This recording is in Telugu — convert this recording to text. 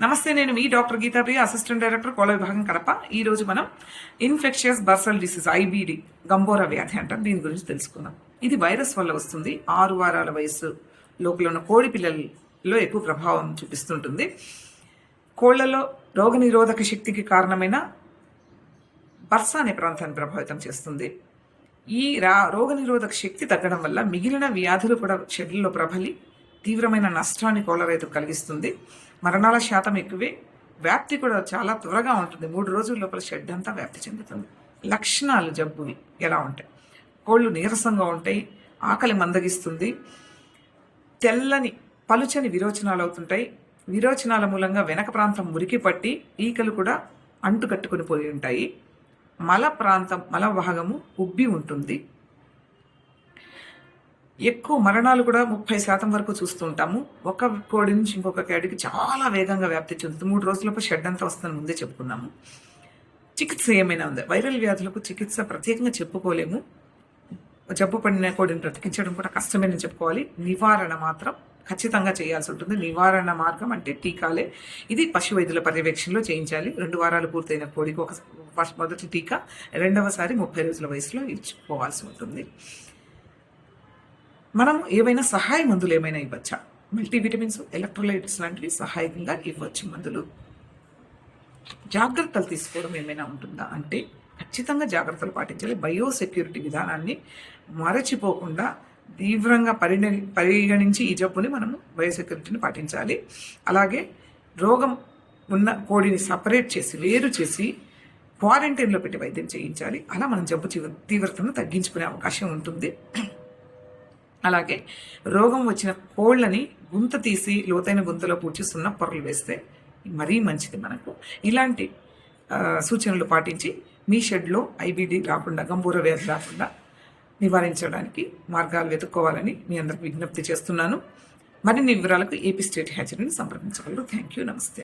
నమస్తే నేను మీ డాక్టర్ గీతాప్రియ అసిస్టెంట్ డైరెక్టర్ కోల విభాగం కడప. ఈ రోజు మనం infectious bursal disease IBD Gumboro వ్యాధి అంటారు దీని గురించి తెలుసుకుందాం. ఇది వైరస్ వల్ల వస్తుంది. ఆరు వారాల వయసు లోపల ఉన్న కోడి పిల్లల్లో ఎక్కువ ప్రభావం చూపిస్తుంటుంది. కోళ్ళలో రోగనిరోధక శక్తికి కారణమైన బర్స అనే ప్రాంతాన్ని ప్రభావితం చేస్తుంది. ఈ రా రోగనిరోధక శక్తి తగ్గడం వల్ల మిగిలిన వ్యాధులు కూడా శరీరంలో ప్రబలి తీవ్రమైన నష్టాన్ని కోళ్ళ రైతుకు కలిగిస్తుంది. మరణాల శాతం ఎక్కువే. వ్యాప్తి కూడా చాలా త్వరగా ఉంటుంది. మూడు రోజుల లోపల షెడ్ అంతా వ్యాప్తి చెందుతుంది. లక్షణాలు జబ్బువి ఎలా ఉంటాయి? కోళ్ళు నీరసంగా ఉంటాయి. ఆకలి మందగిస్తుంది. తెల్లని పలుచని విరోచనాలు అవుతుంటాయి. విరోచనాల మూలంగా వెనక ప్రాంతం మురికి పట్టి ఈకలు కూడా అంటుకట్టుకుని పోయి ఉంటాయి. మల ప్రాంతం మల భాగము ఉబ్బి ఉంటుంది. ఎక్కువ మరణాలు కూడా ముప్పై శాతం వరకు చూస్తూ ఉంటాము. ఒక కోడి నుంచి ఇంకొక కోడికి చాలా వేగంగా వ్యాప్తి చెందుతుంది. మూడు రోజులపై షెడ్ అంతా వస్తుందని ముందే చెప్పుకున్నాము. చికిత్స ఏమైనా ఉంది? వైరల్ వ్యాధులకు చికిత్స ప్రత్యేకంగా చెప్పుకోలేము. జబ్బు పడిన కోడిని బ్రతికించడం కూడా కష్టమేనని చెప్పుకోవాలి. నివారణ మాత్రం ఖచ్చితంగా చేయాల్సి ఉంటుంది. నివారణ మార్గం అంటే టీకాలే. ఇది పశు వైద్యుల పర్యవేక్షణలో చేయించాలి. రెండు వారాలు పూర్తయిన కోడికి ఒక మొదటి టీకా రెండవసారి ముప్పై రోజుల వయసులో ఇచ్చుకోవాల్సి ఉంటుంది. మనం ఏవైనా సహాయ మందులు ఏమైనా ఇవ్వచ్చా? మల్టీవిటమిన్స్ ఎలక్ట్రోలైట్స్ లాంటివి సహాయకంగా ఇవ్వచ్చు మందులు. జాగ్రత్తలు తీసుకోవడం ఏమైనా ఉంటుందా? అంటే ఖచ్చితంగా జాగ్రత్తలు పాటించాలి. బయోసెక్యూరిటీ విధానాన్ని మరచిపోకుండా తీవ్రంగా పరిణ పరిగణించి ఈ జబ్బుని మనము బయోసెక్యూరిటీని పాటించాలి. అలాగే రోగం ఉన్న కోడిని సపరేట్ చేసి వేరు చేసి క్వారంటైన్లో పెట్టి వైద్యం చేయించాలి. అలా మనం జబ్బు తీవ్ర- తీవ్రతను తగ్గించుకునే అవకాశం ఉంటుంది. అలాగే రోగం వచ్చిన కోళ్ళని గుంత తీసి లోతైన గుంతలో పూడ్చి సున్న పొరలు వేస్తే మరీ మంచిది మనకు. ఇలాంటి సూచనలు పాటించి మీ షెడ్లో ఐబీడీ రాకుండా గంభూర వ్యాధి రాకుండా నివారించడానికి మార్గాలు వెతుక్కోవాలని మీ అందరికి విజ్ఞప్తి చేస్తున్నాను. మరిన్ని వివరాలకు ఏపీ స్టేట్ హ్యాచరీని సంప్రదించగలరు. Thank you. నమస్తే.